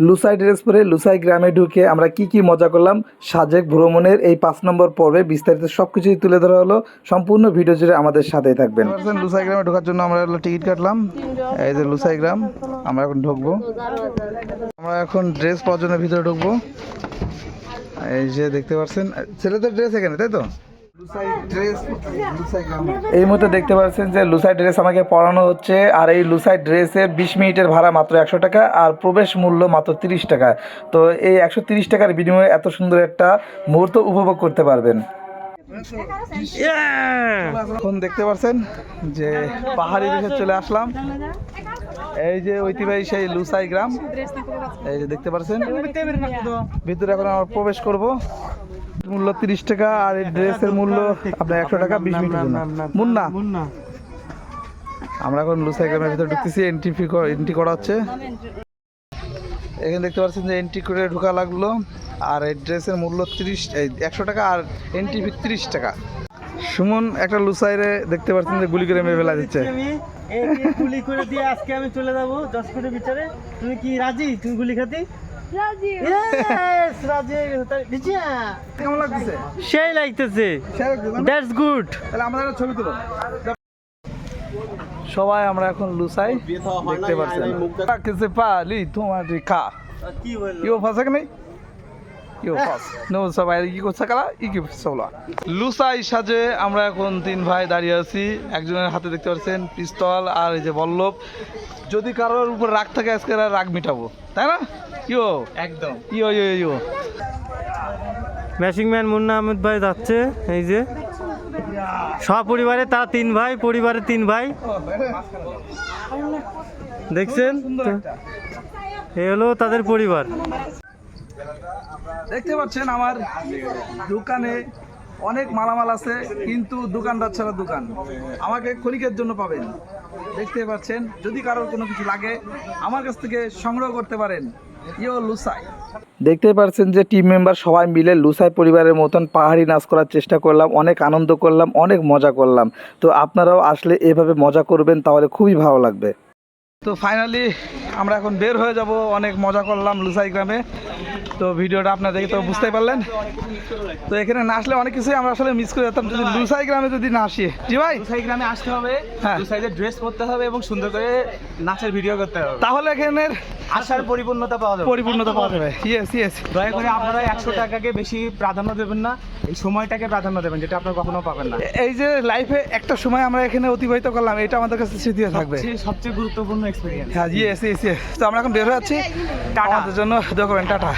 Lushai dress পরে লুসাই গ্রামে ঢুকে আমরা কি কি মজা করলাম, সাজেক ভ্রমণের এই পাঁচ নম্বর পর্বে বিস্তারিত সব কিছুই তুলে ধরা হলো। সম্পূর্ণ ভিডিও জুড়ে আমাদের সাথেই থাকবেন। লুসাই গ্রামে ঢোকার জন্য আমরা টিকিট কাটলাম। এই যে লুসাই গ্রাম, আমরা এখন ঢুকবো। আমরা এখন ড্রেস পাওয়ার জন্য ভিতরে ঢুকবো। এই যে দেখতে পাচ্ছেন, ছেলেদের ড্রেস এখানে, তাই তো? এই মুহূর্তে দেখতে পাচ্ছেন যে লুসাই ড্রেস আমাকে পরানো হচ্ছে, আর এই লুসাই ড্রেসে বিশ মিনিটের ভাড়া মাত্র একশো টাকা, আর প্রবেশ মূল্য মাত্র তিরিশ টাকা। তো এই একশো তিরিশ টাকার বিনিময়ে এত সুন্দর একটা মুহূর্ত উপভোগ করতে পারবেন। এখন দেখতে পাচ্ছেন যে পাহাড়ি দেশে চলে আসলাম। এই যে ঐতিহ্যবাহী সেই লুসাই গ্রাম। এই যে দেখতে পাচ্ছেন। ভিতরে এখন আমরা প্রবেশ করব। মূল্য তিরিশ টাকা আর এই ড্রেসের মূল্য আপনার একশো টাকা বিশ জন্য। মুন্না? আমরা এখন লুসাই গ্রামের ভিতরে ঢুকতেছি এন্ট্রি ফি এন্ট্রি করা হচ্ছে। এখানে দেখতে পাচ্ছেন যে এন্ট্রি করে ঢোকা লাগল আর এই ড্রেসের মূল্য তিরিশ একশো টাকা আর এন্ট্রি ফি তিরিশ টাকা। সুমন একটা লুসাইরে দেখতে পাচ্ছেন যে গুলি করে মেরে ফেলা দিচ্ছে। গুলি করে দিয়ে আজকে আমি চলে যাব দশ ফুটের ভিতরে। তুমি কি রাজি? তুমি গুলি খাতি? Yes, রাজি তা- দিচ্ছি না? কেমন লাগতেছে? সেই লাগতেছে। দ্যাটস গুড তাহলে আমাদের একটা ছবি তুলো সবাই আমরা এখন লুসাই দেখতে পাচ্ছেন কিসে পালি তোমার ইও ফাঁসা কি নেই? ইও ফাঁস। নো সবাই কি করছে কালা ই কি সবলা লুসাই সাজে আমরা এখন তিন ভাই দাঁড়িয়ে আছি। একজনের হাতে দেখতে পাচ্ছেন পিস্তল আর এই যে বল্লভ। যদি কারোর উপর রাগ থাকে আজকে আর রাগ মিটাবো। তাই না? একদম। ইও ইও ইও ম্যাশিং ম্যান মুন্না আহমেদ ভাই যাচ্ছে এই যে। সপরিবারে তারা তিন ভাই পরিবারে তিন ভাই। দেখছেন? এ হলো তাদের পরিবার। দেখতে পাচ্ছেন আমার দোকানে অনেক মালামাল আছে কিন্তু দোকানদার ছাড়া দোকান। আমাকে ক্ষণিকের জন্য পাবেন। দেখতে পাচ্ছেন যদি কারোর কোনো কিছু লাগে আমার কাছ থেকে সংগ্রহ করতে পারেন। লুসাই। দেখতে পাচ্ছেন যে টিম মেম্বার সবাই মিলে লুসাই পরিবারের মতন পাহাড়ি নাচ করার চেষ্টা করলাম অনেক আনন্দ করলাম অনেক মজা করলাম। তো আপনারাও আসলে এভাবে মজা করবেন তাহলে খুবই ভালো লাগবে। তো ফাইনালি আমরা এখন বের হয়ে যাব অনেক মজা করলাম লুসাই গ্রামে। তো ভিডিওটা আপনারা দেখে তো বুঝতেই পারলেন। তো এখানে না আসলে অনেক কিছুই আমরা আসলে মিস করে যেতাম। যদি লুসাই গ্রামে যদি না আসি জি ভাই? দুসাই গ্রামে আসতে হবে হ্যাঁ। সাইডে ড্রেস পরতে হবে এবং সুন্দর করে নাচের ভিডিও করতে হবে। তাহলে এখানের আসার পরিপূর্ণতা পাওয়া যাবে। পরিপূর্ণতা পাওয়া যাবে। ইয়েস ইয়েস দয়া করে আপনারা একশো টাকাকে বেশি প্রাধান্য দেবেন না এই সময়টাকে প্রাধান্য দেবেন যেটা আপনারা কখনো পাবেন না। এই যে লাইফে একটা সময় আমরা এখানে অতিবাহিত করলাম এটা আমাদের কাছে স্মৃতি হয়ে থাকবে। সবচেয়ে- গুরুত্বপূর্ণ এক্সপিরিয়েন্স হ্যাঁ ইয়েস ইয়েস ইয়েস তো আমরা এখন বের হয়ে যাচ্ছি টাটা। জন্য দোয়া টাটা।